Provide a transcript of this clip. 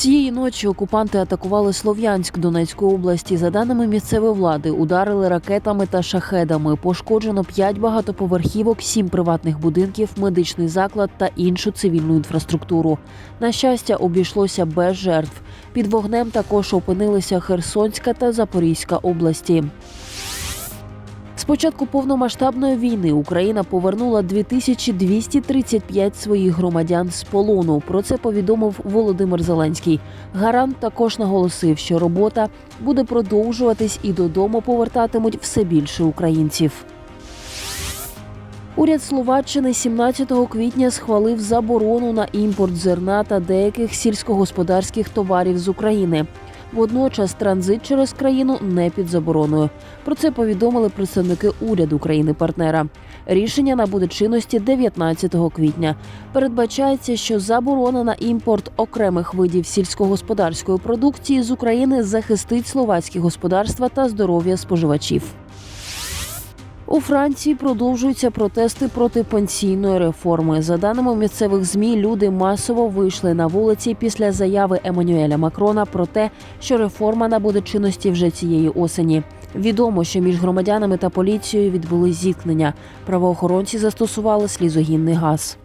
Цієї ночі окупанти атакували Слов'янськ Донецької області. За даними місцевої влади, ударили ракетами та шахедами. Пошкоджено 5 багатоповерхівок, 7 приватних будинків, медичний заклад та іншу цивільну інфраструктуру. На щастя, обійшлося без жертв. Під вогнем також опинилися Херсонська та Запорізька області. Початку повномасштабної війни Україна повернула 2235 своїх громадян з полону. Про це повідомив Володимир Зеленський. Гарант також наголосив, що робота буде продовжуватись і додому повертатимуть все більше українців. Уряд Словаччини 17 квітня схвалив заборону на імпорт зерна та деяких сільськогосподарських товарів з України. Водночас транзит через країну не під забороною. Про це повідомили представники уряду країни-партнера. Рішення набуде чинності 19 квітня. Передбачається, що заборона на імпорт окремих видів сільськогосподарської продукції з України захистить словацькі господарства та здоров'я споживачів. У Франції продовжуються протести проти пенсійної реформи. За даними місцевих змі, люди масово вийшли на вулиці після заяви Еммануеля Макрона про те, що реформа набуде чинності вже цієї осені. Відомо, що між громадянами та поліцією відбули зіткнення. Правоохоронці застосували слізогінний газ.